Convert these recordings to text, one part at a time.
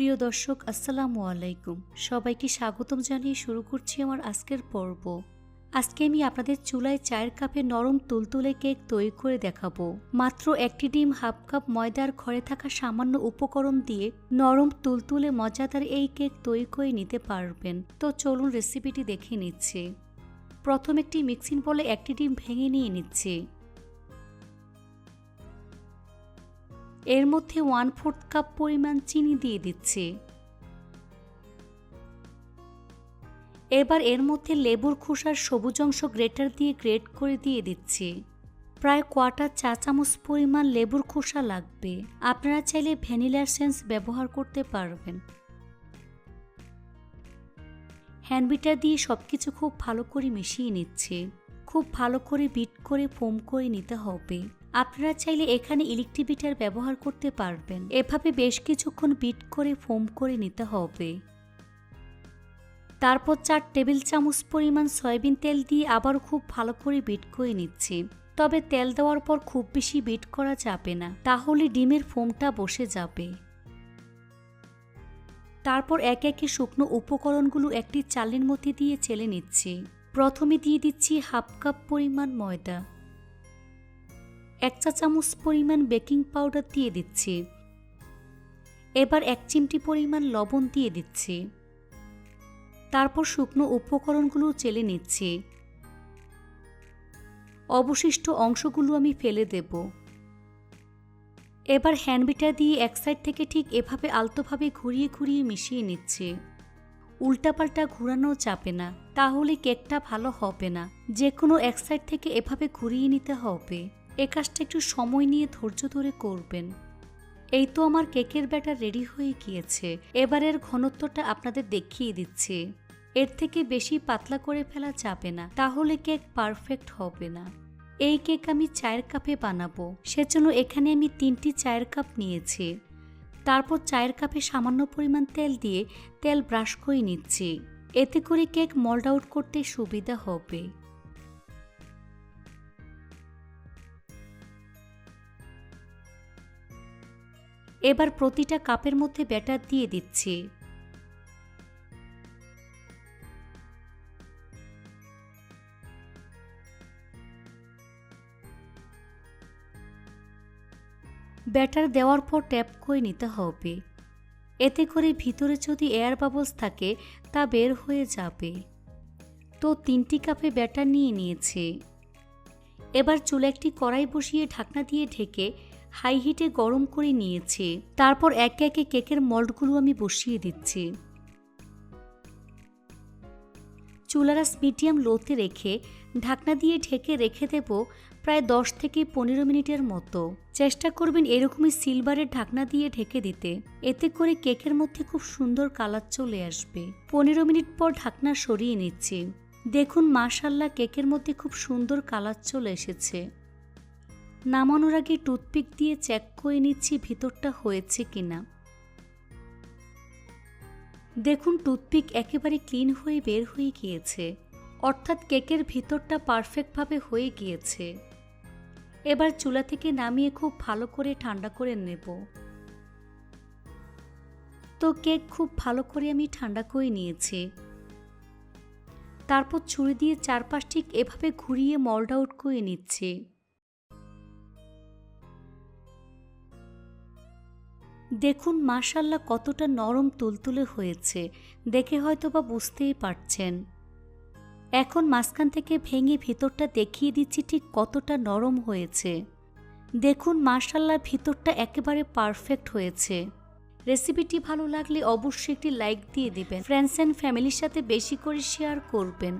প্রিয় দর্শক, আসসালামু আলাইকুম। সবাইকে স্বাগতম জানিয়ে শুরু করছি আমার আজকের পর্ব। আজকে আমি আপনাদের চুলায় চায়ের কাপে নরম তুলতুলে কেক তৈরি করে দেখাবো। মাত্র একটি ডিম হাফ কাপ ময়দার ঘরে থাকা সামান্য উপকরণ দিয়ে নরম তুলতুলে মজাদার এই কেক তৈরি করে নিতে পারবেন। তো চলুন রেসিপিটি দেখে নিচ্ছি। প্রথম একটি মিক্সিং বলে একটি ডিম ভেঙে নিয়ে নিচ্ছি। এর মধ্যে ওয়ান ফোর্থ কাপ পরিমাণ চিনি দিয়ে দিচ্ছি। এবার এর মধ্যে লেবুর খোসার সবুজ অংশ গ্রেটার দিয়ে গ্রেট করে দিয়ে দিচ্ছি। প্রায় কোয়াটার চা চামচ পরিমাণ লেবুর খোসা লাগবে। আপনারা চাইলে ভ্যানিলার সেন্স ব্যবহার করতে পারবেন। হ্যান্ডবিটার দিয়ে সব কিছু খুব ভালো করে মিশিয়ে নিচ্ছে। খুব ভালো করে বিট করে ফোম করে নিতে হবে। আপনারা চাইলে এখানে ইলেকট্রিক বিটার ব্যবহার করতে পারবেন। এভাবে বেশ কিছুক্ষণ বিট করে ফোম করে নিতে হবে। তারপর চার টেবিল চামচ পরিমাণ সয়াবিন তেল দিয়ে আবার খুব ভালো করে বিট করে নিচ্ছি। তবে তেল দেওয়ার পর খুব বেশি বিট করা যাবে না। তাহলে ডিমের ফোমটা বসে যাবে। তারপর এক একে শুকনো উপকরণগুলো একটি চালের মধ্যে দিয়ে চেলে নিচ্ছি। প্রথমে দিয়ে দিচ্ছি হাফ কাপ পরিমাণ ময়দা। এক চা চামচ পরিমাণ বেকিং পাউডার দিয়ে দিচ্ছি। এবার এক চিমটি পরিমাণ লবণ দিয়ে দিচ্ছি। তারপর শুকনো উপকরণগুলো চেলে নিচ্ছি। অবশিষ্ট অংশগুলো আমি ফেলে দেব। এবার হ্যান্ডবিটা দিয়ে এক সাইড থেকে ঠিক এভাবে আলতোভাবে ঘুরিয়ে ঘুরিয়ে মিশিয়ে নিচ্ছে। উল্টাপাল্টা ঘুরানো চাপে না, তাহলে কেকটা ভালো হবে না। যে কোনো এক সাইড থেকে এভাবে ঘুরিয়ে নিতে হবে। এ কাজটা একটু সময় নিয়ে ধৈর্য ধরে করবেন। এই তো আমার কেকের ব্যাটার রেডি হয়ে গিয়েছে। এবারের ঘনত্বটা আপনাদের দেখিয়ে দিচ্ছি। এর থেকে বেশি পাতলা করে ফেলা যাবে না, তাহলে কেক পারফেক্ট হবে না। এই কেক আমি চায়ের কাপে বানাবো। সেজন্য এখানে আমি তিনটি চায়ের কাপ নিয়েছি। তারপর চায়ের কাপে সামান্য পরিমাণ তেল দিয়ে তেল ব্রাশ করে নিচ্ছি। এতে করে কেক মল্ড আউট করতে সুবিধা হবে। এবার প্রতিটা কাপের মধ্যে ব্যাটার দিয়ে দিচ্ছি। ব্যাটার দেওয়ার পর ট্যাপ করে নিতে হবে। এতে করে ভিতরে যদি এয়ার বাবলস থাকে, তা বের হয়ে যাবে। তো তিনটি কাপে ব্যাটার নিয়ে নিয়েছে। এবার চুলে একটি কড়াই বসিয়ে ঢাকনা দিয়ে ঢেকে হাই হিটে গরম করে নিয়েছে। তারপর একে একে কেকের মল্ডগুলো আমি বসিয়ে দিচ্ছি। চুলারাস মিডিয়াম লোতে রেখে ঢাকনা দিয়ে ঢেকে রেখে দেব প্রায় দশ থেকে পনেরো মিনিটের মতো। চেষ্টা করবেন এরকমই সিলভারের ঢাকনা দিয়ে ঢেকে দিতে। এতে করে কেকের মধ্যে খুব সুন্দর কালার চলে আসবে। পনেরো মিনিট পর ঢাকনা সরিয়ে নিচ্ছি। দেখুন মাশাল্লাহ কেকের মধ্যে খুব সুন্দর কালার চলে এসেছে। নামানোর আগে টুথপিক দিয়ে চেক করে নিচ্ছি ভিতরটা হয়েছে কিনা। দেখুন, টুথপিক একেবারে ক্লিন হয়ে বের হয়ে গিয়েছে। অর্থাৎ কেকের ভিতরটা পারফেক্টভাবে হয়ে গিয়েছে। এবার চুলা থেকে নামিয়ে খুব ভালো করে ঠান্ডা করে নেব। তো কেক খুব ভালো করে আমি ঠান্ডা করে নিয়েছি। তারপর ছুরি দিয়ে চারপাশ ঠিক এভাবে ঘুরিয়ে মল্ড আউট করে নিচ্ছি। দেখুন মাশাল্লাহ কতটা নরম তুলতুলে হয়েছে, দেখে হয়তো বা বুঝতেই পারছেন। এখন মাঝখান থেকে ভেঙে ভিতরটা দেখিয়ে দিচ্ছি ঠিক কতটা নরম হয়েছে। দেখুন মাশাল্লাহ ভিতরটা একেবারে পারফেক্ট হয়েছে। রেসিপিটি ভালো লাগলে অবশ্যই একটি লাইক দিয়ে দেবেন। ফ্রেন্ডস অ্যান্ড ফ্যামিলির সাথে বেশি করে শেয়ার করবেন।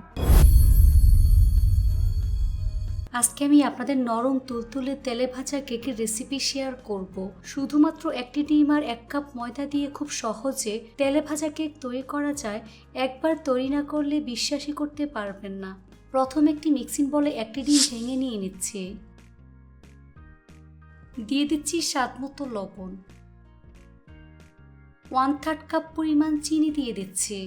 আজকে আমি আপনাদের নরম তুলতুলে তেলে ভাজা কেকের রেসিপি শেয়ার করব। শুধুমাত্র একটি ডিম আর এক কাপ ময়দা দিয়ে খুব সহজে তেলে ভাজা কেক তৈরি করা যায়, একবার তৈরি না করলে বিশ্বাসই করতে পারবেন না। প্রথম একটি মিক্সিং বলে একটি ডিম ভেঙে নিয়ে নিচ্ছে। দিয়ে দিচ্ছি স্বাদ মতো লবণ। ওয়ান থার্ড কাপ পরিমাণ চিনি দিয়ে দিচ্ছি।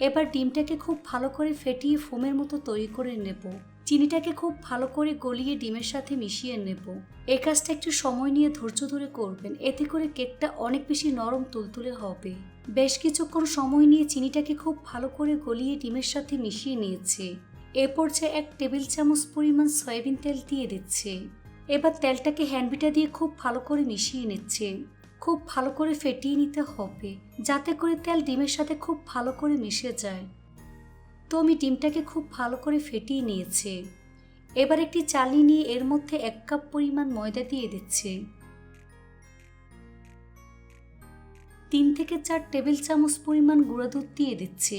এবার ডিমটাকে খুব ভালো করে ফেটিয়ে ফোমের মতো তৈরি করে নেব। চিনিটাকে খুব ভালো করে গলিয়ে ডিমের সাথে মিশিয়ে নেব। এ কাজটা একটু সময় নিয়ে ধৈর্য ধরে করবেন। এতে করে কেকটা অনেক বেশি নরম তুলতুলে হবে। বেশ কিছুক্ষণ সময় নিয়ে চিনিটাকে খুব ভালো করে গলিয়ে ডিমের সাথে মিশিয়ে নিয়েছে। এ পর্যায়ে এক টেবিল চামচ পরিমাণ সয়াবিন তেল দিয়ে দিচ্ছে। এবার তেলটাকে হ্যান্ডবিটা দিয়ে খুব ভালো করে মিশিয়ে নিচ্ছে। খুব ভালো করে ফেটিয়ে নিতে হবে, যাতে করে তেল ডিমের সাথে খুব ভালো করে মিশে যায়। তো আমি ডিমটাকে খুব ভালো করে ফেটিয়ে নিয়েছি। এবার একটি চালি নিয়ে এর মধ্যে এক কাপ পরিমাণ ময়দা দিয়ে দিচ্ছে। তিন থেকে চার টেবিল চামচ পরিমাণ গুঁড়া দুধ দিয়ে দিচ্ছে।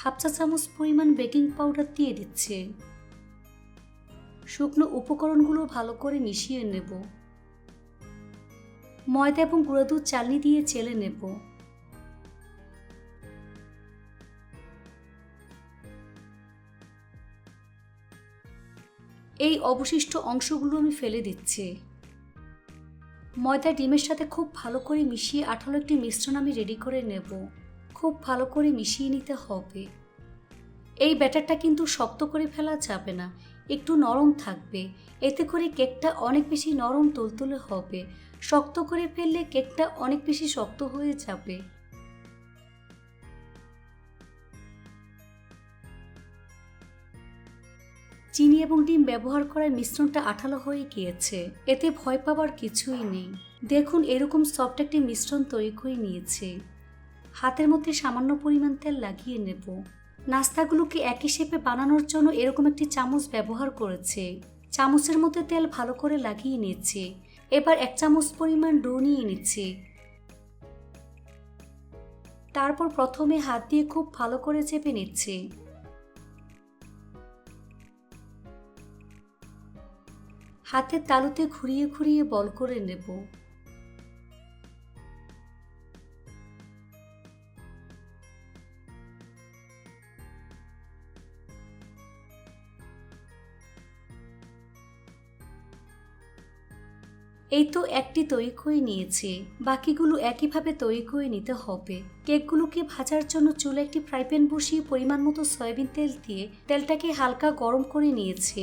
হাফ চা চামচ পরিমাণ বেকিং পাউডার দিয়ে দিচ্ছে। শুকনো উপকরণগুলো ভালো করে মিশিয়ে নেব। ময়দা এবং গুঁড়া দুধ চালনি দিয়ে চেলে নেব। এই অবশিষ্ট অংশগুলো আমি ফেলে দিচ্ছি। ময়দা ডিমের সাথে খুব ভালো করে মিশিয়ে আঠালো একটি মিশ্রণ আমি রেডি করে নেব। খুব ভালো করে মিশিয়ে নিতে হবে। এই ব্যাটারটা কিন্তু শক্ত করে ফেলা যাবে না। একটু নরম থাকবে। এতে করে কেকটা অনেক বেশি নরম তুলতুলে হবে। শক্ত করে ফেললে কেকটা অনেক বেশি শক্ত হয়ে যাবে। চিনি এবং ডিম ব্যবহার করার মিশ্রণটা আঠালো হয়ে গিয়েছে। এতে ভয় পাওয়ার কিছুই নেই। দেখুন, এরকম সফট একটি মিশ্রণ তৈরি করে নিয়েছে। হাতের মধ্যে সামান্য পরিমাণ তেল লাগিয়ে নেব। নাস্তাগুলোকে একই শেপে বানানোর জন্য এরকম একটি চামচ ব্যবহার করেছে? চামচের মধ্যে তেল ভালো করে লাগিয়ে নিয়েছে এবার এক চামচ পরিমাণ ডো নিয়ে নিচ্ছে। তারপর প্রথমে হাত দিয়ে খুব ভালো করে চেপে নিচ্ছে। হাতের তালুতে ঘুরিয়ে ঘুরিয়ে বল করে নেব। এই তো একটি তৈরি করে নিয়েছে। বাকিগুলো একইভাবে তৈরি করে নিতে হবে। কেকগুলোকে ভাজার জন্য চুলে একটি ফ্রাই প্যান বসিয়ে পরিমাণ মতো সয়াবিন তেল দিয়ে তেলটাকে হালকা গরম করে নিয়েছে।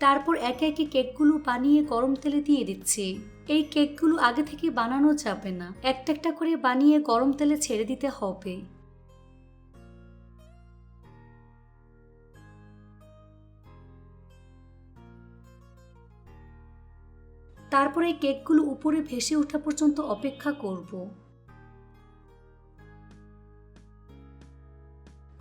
তারপর একে একে কেকগুলো বানিয়ে গরম তেলে দিয়ে দিচ্ছে। এই কেকগুলো আগে থেকে বানানো যাবে না। একটা একটা করে বানিয়ে গরম তেলে ছেড়ে দিতে হবে। তারপরে কেকগুলো উপরে ভেসে ওঠা পর্যন্ত অপেক্ষা করব।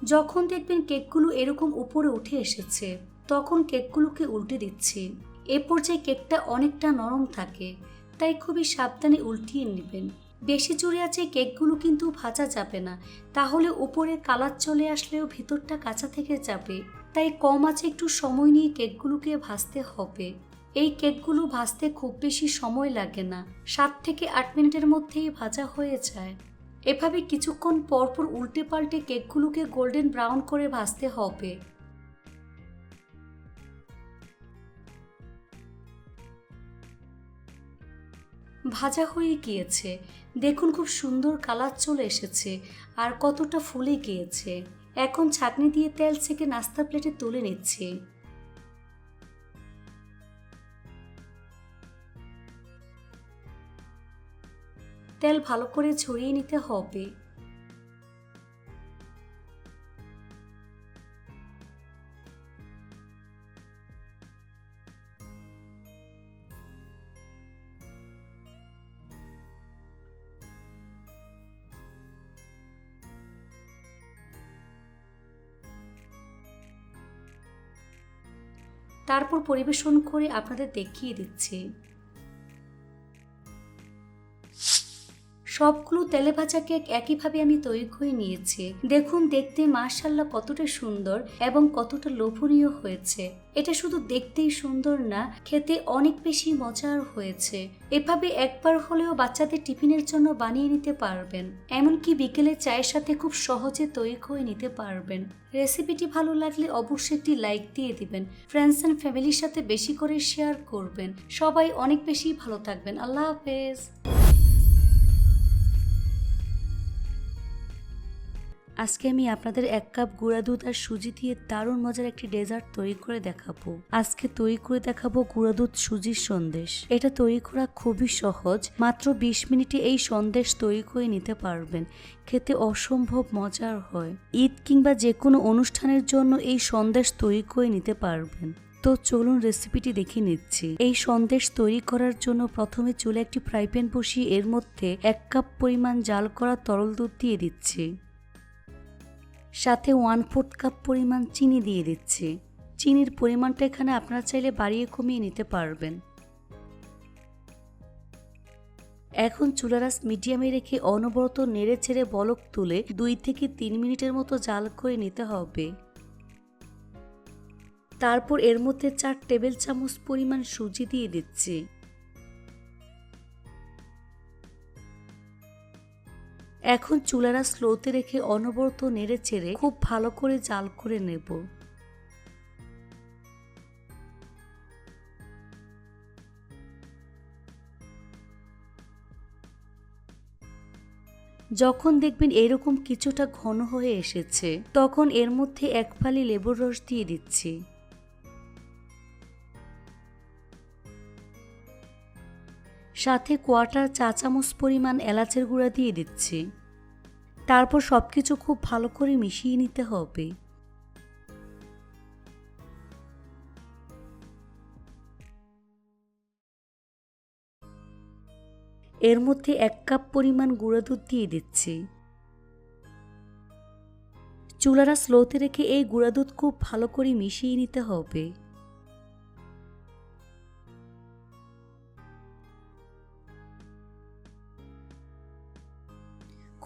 যখন দেখবেন কেকগুলো এরকম উপরে উঠে এসেছে, তখন কেকগুলোকে উল্টে দিচ্ছি। এ পর্যায়ে কেকটা অনেকটা নরম থাকে, তাই খুবই সাবধানে উল্টিয়ে নেবেন। বেশি জোরে আছে কেকগুলো কিন্তু ভাজা যাবে না, তাহলে উপরে কালার চলে আসলেও ভিতরটা কাঁচা থেকে যাবে, তাই কম আছে একটু সময় নিয়ে কেকগুলোকে ভাজতে হবে। এই কেকগুলো ভাজতে খুব বেশি সময় লাগে না। সাত থেকে আট মিনিটের মধ্যেই ভাজা হয়ে যায়। এভাবে কিছুক্ষণ পরপর উল্টে পাল্টে কেকগুলোকে গোল্ডেন ব্রাউন করে ভাজতে হবে। ভাজা হয়ে গিয়েছে। দেখুন খুব সুন্দর কালার চলে এসেছে আর কতটা ফুলে গিয়েছে। এখন ছাঁকনি দিয়ে তেল ছেঁকে নাস্তা প্লেটে তুলে নিচ্ছে। তেল ভালো করে ছড়িয়ে নিতে হবে। তারপর পরিবেশন করে আপনাদের দেখিয়ে দিচ্ছি। সবগুলো তেলে ভাজা কেক একইভাবে আমি তৈরি করে নিয়েছি। দেখুন, দেখতে মার্শাল্লাহ কতটা সুন্দর এবং কতটা লোভনীয় হয়েছে। এটা শুধু দেখতেই সুন্দর না, খেতে অনেক বেশি মজার হয়েছে। এভাবে একবার হলেও বাচ্চাদের টিফিনের জন্য বানিয়ে নিতে পারবেন। এমনকি বিকেলে চায়ের সাথে খুব সহজে তৈরি করে নিতে পারবেন। রেসিপিটি ভালো লাগলে অবশ্যই একটি লাইক দিয়ে দিবেন। ফ্রেন্ডস অ্যান্ড ফ্যামিলির সাথে বেশি করে শেয়ার করবেন। সবাই অনেক বেশি ভালো থাকবেন। আল্লাহ হাফেজ। আজকে আমি আপনাদের এক কাপ গুঁড়া দুধ আর সুজি দিয়ে দারুণ মজার একটি ডেজার্ট তৈরি করে দেখাবো। আজকে তৈরি করে দেখাবো গুঁড়া দুধ সুজির সন্দেশ। এটা তৈরি করা খুবই সহজ, মাত্র বিশ মিনিটে এই সন্দেশ তৈরি করে নিতে পারবেন। খেতে অসম্ভব মজার হয়। ঈদ কিংবা যে কোনো অনুষ্ঠানের জন্য এই সন্দেশ তৈরি করে নিতে পারবেন। তো চলুন রেসিপিটি দেখে নিচ্ছি। এই সন্দেশ তৈরি করার জন্য প্রথমে চুলে একটি ফ্রাই প্যান বসিয়ে এর মধ্যে এক কাপ পরিমাণ জাল করা তরল দুধ দিয়ে দিচ্ছি। সাথে ওয়ান ফোর্থ কাপ পরিমাণ চিনি দিয়ে দিচ্ছি। চিনির পরিমাণটা এখানে আপনারা চাইলে বাড়িয়ে কমিয়ে নিতে পারবেন। এখন চুলারাস মিডিয়ামে রেখে অনবরত নেড়ে ছেড়ে বলক তুলে দুই থেকে তিন মিনিটের মতো জাল করে নিতে হবে। তারপর এর মধ্যে চার টেবিল চামচ পরিমাণ সুজি দিয়ে দিচ্ছি। এখন চুলারা স্লোতে রেখে অনবরত নেড়ে চেড়ে খুব ভালো করে জাল করে নেব। যখন দেখবেন এরকম কিছুটা ঘন হয়ে এসেছে, তখন এর মধ্যে এক ফালি লেবুর রস দিয়ে দিচ্ছি। সাথে কোয়াটার চা চামচ পরিমাণ এলাচের গুঁড়া দিয়ে দিচ্ছি। তারপর সব কিছু খুব ভালো করে মিশিয়ে নিতে হবে। এর মধ্যে এক কাপ পরিমাণ গুঁড়া দুধ দিয়ে দিচ্ছি। চুলারা স্লোতে রেখে এই গুঁড়া দুধ খুব ভালো করে মিশিয়ে নিতে হবে।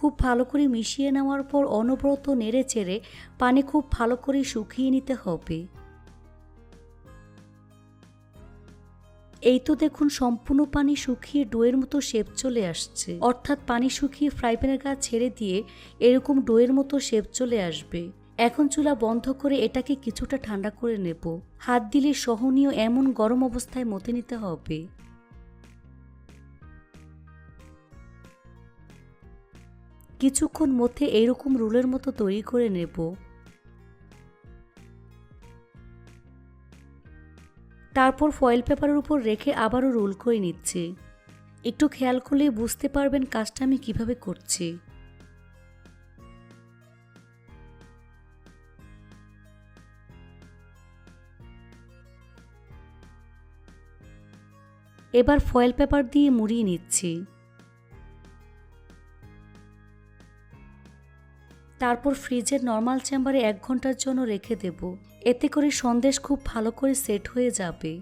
খুব ভালো করে মিশিয়ে নেওয়ার পর অনবরত নেড়ে চেড়ে পানি খুব ভালো করে শুকিয়ে নিতে হবে। এই তো দেখুন সম্পূর্ণ পানি শুকিয়ে ডোয়ের মতো শেপ চলে আসছে। অর্থাৎ পানি শুকিয়ে ফ্রাই প্যানের গা ছেড়ে দিয়ে এরকম ডোয়ের মতো শেপ চলে আসবে। এখন চুলা বন্ধ করে এটাকে কিছুটা ঠান্ডা করে নেব। হাত দিলে সহনীয় এমন গরম অবস্থায় মতে নিতে হবে। কিছুক্ষণ মধ্যে এইরকম রোলের মতো তৈরি করে নেব। তারপর ফয়েল পেপারের উপর রেখে আবারও রোল করে নিচ্ছি। একটু খেয়াল করলে বুঝতে পারবেন কাজটা আমি কীভাবে করছি। এবার ফয়েল পেপার দিয়ে মুড়িয়ে নিচ্ছি। তারপর ফ্রিজের নর্মাল চেম্বারে এক ঘণ্টার জন্য রেখে দেব। এতে করে সন্দেশ খুব ভালো করে সেট হয়ে যাবে।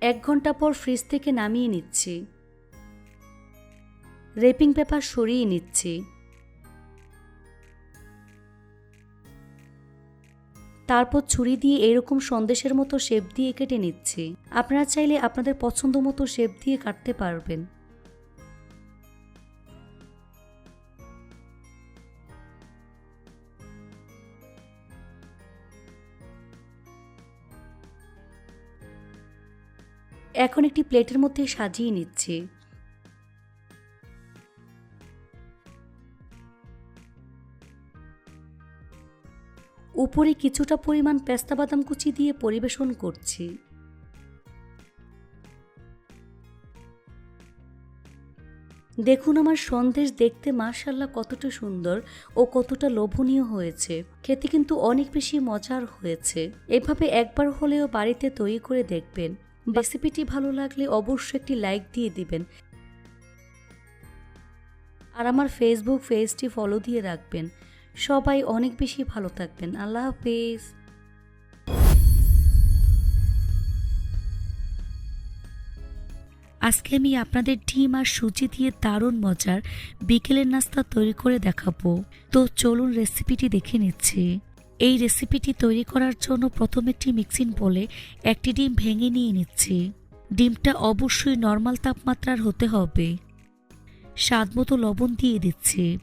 এক ঘণ্টা পর ফ্রিজ থেকে নামিয়ে নিচ্ছি। রেপিং পেপার সরিয়ে নিচ্ছি। তারপর ছুরি দিয়ে এরকম সন্দেশের মতো শেপ দিয়ে কেটে নিচ্ছি। আপনারা চাইলে আপনাদের পছন্দ মতো শেপ দিয়ে কাটতে পারবেন। এখন একটি প্লেটের মধ্যে সাজিয়ে নিচ্ছি। উপরে কিছুটা পরিমাণ পেস্তা বাদাম কুচি দিয়ে পরিবেশন করছি। দেখুন আমার সন্দেশ দেখতে মার্শাল্লাহ কতটা সুন্দর ও কতটা লোভনীয় হয়েছে। খেতে কিন্তু অনেক বেশি মজার হয়েছে। এভাবে একবার হলেও বাড়িতে তৈরি করে দেখবেন। রেসিপিটি ভালো লাগলে অবশ্যই একটি লাইক দিয়ে দিবেন। আর আমার ফেসবুক পেজটি ফলো দিয়ে রাখবেন। সবাই অনেক বেশি ভালো থাকবেন। আল্লাহ হাফেজ। আজকে আমি আপনাদের ডিম আর সুজি দিয়ে দারুণ মজার বিকেলের নাস্তা তৈরি করে দেখাবো। তো চলুন রেসিপিটি দেখে নিচ্ছি। এই রেসিপিটি তৈরি করার জন্য প্রথম একটি মিক্সিং বলে একটি ডিম ভেঙে নিয়ে নিচ্ছি। ডিমটা অবশ্যই নর্মাল তাপমাত্রার হতে হবে। স্বাদ মতো লবণ দিয়ে দিচ্ছি।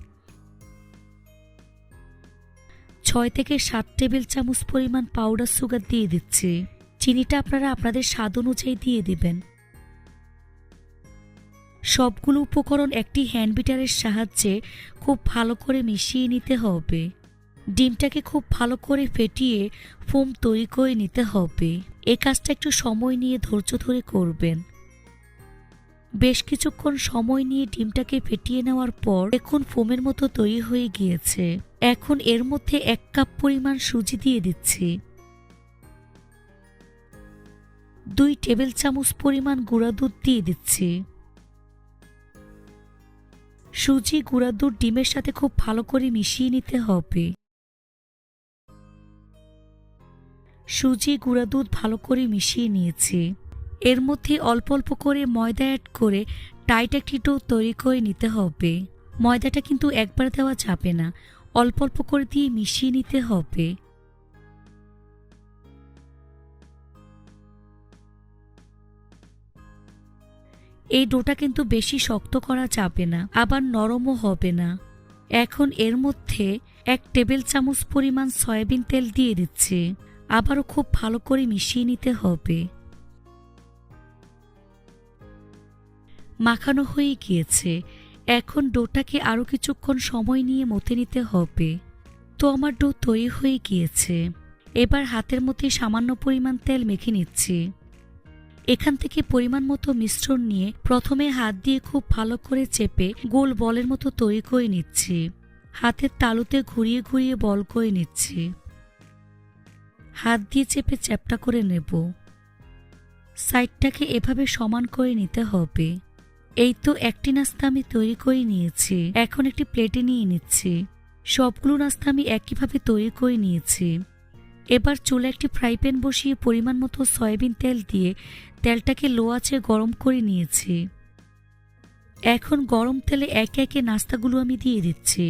ছয় থেকে সাত টেবিল চামচ পরিমাণ পাউডার সুগার দিয়ে দিচ্ছি। চিনিটা আপনারা আপনাদের স্বাদ অনুযায়ী দিয়ে দিবেন। সবগুলো উপকরণ একটি হ্যান্ড বিটারের সাহায্যে খুব ভালো করে মিশিয়ে নিতে হবে। ডিমটাকে খুব ভালো করে ফেটিয়ে ফোম তৈরি করে নিতে হবে। এ কাজটা একটু সময় নিয়ে ধৈর্য ধরে করবেন। বেশ কিছুক্ষণ সময় নিয়ে ডিমটাকে ফেটিয়ে নেওয়ার পর এখন ফোমের মতো তৈরি হয়ে গিয়েছে। এখন এর মধ্যে এক কাপ পরিমাণ সুজি দিয়ে দিচ্ছি। দুই টেবিল চামচ পরিমাণ গুঁড়া দুধ দিয়ে দিচ্ছি। সুজি, গুঁড়া দুধ ডিমের সাথে খুব ভালো করে মিশিয়ে নিতে হবে। সুজি, গুঁড়া দুধ ভালো করে মিশিয়ে নিয়েছি। এর মধ্যে অল্প অল্প করে ময়দা অ্যাড করে টাইট একটি ডো তৈরি করে নিতে হবে। ময়দাটা কিন্তু একবার দেওয়া যাবে না, অল্প অল্প করে দিয়ে মিশিয়ে নিতে হবে। এই ডোটা কিন্তু বেশি শক্ত করা যাবে না, আবার নরমও হবে না। এখন এর মধ্যে এক টেবিল চামচ পরিমাণ সয়াবিন তেল দিয়ে দিচ্ছি। আবারও খুব ভালো করে মিশিয়ে নিতে হবে। মাখানো হয়ে গিয়েছে। এখন ডোটাকে আরও কিছুক্ষণ সময় নিয়ে মতে নিতে হবে। তো আমার ডো তৈরি হয়ে গিয়েছে। এবার হাতের মধ্যে সামান্য পরিমাণ তেল মেখে নিচ্ছি। এখান থেকে পরিমাণ মতো মিশ্রণ নিয়ে প্রথমে হাত দিয়ে খুব ভালো করে চেপে গোল বলের মতো তৈরি করে নিচ্ছি। হাতের তালুতে ঘুরিয়ে ঘুরিয়ে বল করে নিচ্ছি। হাত দিয়ে চেপে চ্যাপটা করে নেব। সাইডটাকে এভাবে সমান করে নিতে হবে। এই তো একটি নাস্তা আমি তৈরি করে নিয়েছি। এখন একটি প্লেটে নিয়ে নিচ্ছি। সবগুলো নাস্তা আমি একইভাবে তৈরি করে নিয়েছি। এবার চুলে একটি ফ্রাই প্যান বসিয়ে পরিমাণ মতো সয়াবিন তেল দিয়ে তেলটাকে লো আছে গরম করে নিয়েছি। এখন গরম তেলে একে একে নাস্তাগুলো আমি দিয়ে দিচ্ছি।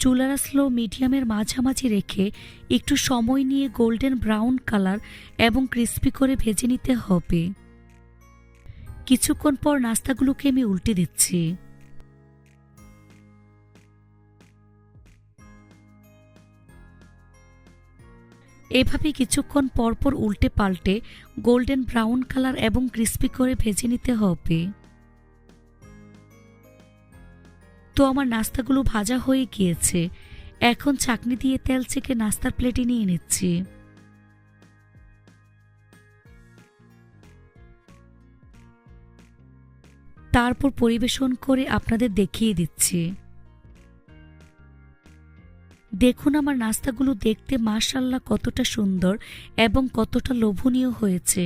চুলারা স্লো মিডিয়ামের মাঝামাঝি রেখে একটু সময় নিয়ে গোল্ডেন ব্রাউন কালার এবং ক্রিস্পি করে ভেজে নিতে হবে। কিছুক্ষণ পর নাস্তাগুলোকে আমি উল্টে দিচ্ছি। এভাবে কিছুক্ষণ পরপর উল্টে পাল্টে গোল্ডেন ব্রাউন কালার এবং ক্রিস্পি করে ভেজে নিতে হবে। তো আমার নাস্তাগুলো ভাজা হয়ে গিয়েছে। এখন চাকনি দিয়ে তেল চেকে নাস্তার প্লেটে নিয়ে নিচ্ছি। তারপর পরিবেশন করে আপনাদের দেখিয়ে দিচ্ছি। দেখুন আমার নাস্তাগুলো দেখতে মাশাল্লাহ কতটা সুন্দর এবং কতটা লোভনীয় হয়েছে।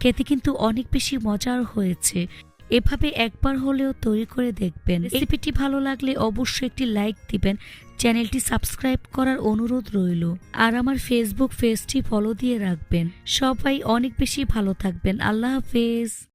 খেতে কিন্তু অনেক বেশি মজার হয়েছে। এভাবে একবার হলেও তৈরি করে দেখবেন। রেসিপিটি ভালো লাগলে অবশ্যই একটি লাইক দিবেন। চ্যানেলটি সাবস্ক্রাইব করার অনুরোধ রইল। আর আমার ফেসবুক পেজটি ফলো দিয়ে রাখবেন। সবাই অনেক বেশি ভালো থাকবেন। আল্লাহ হাফেজ।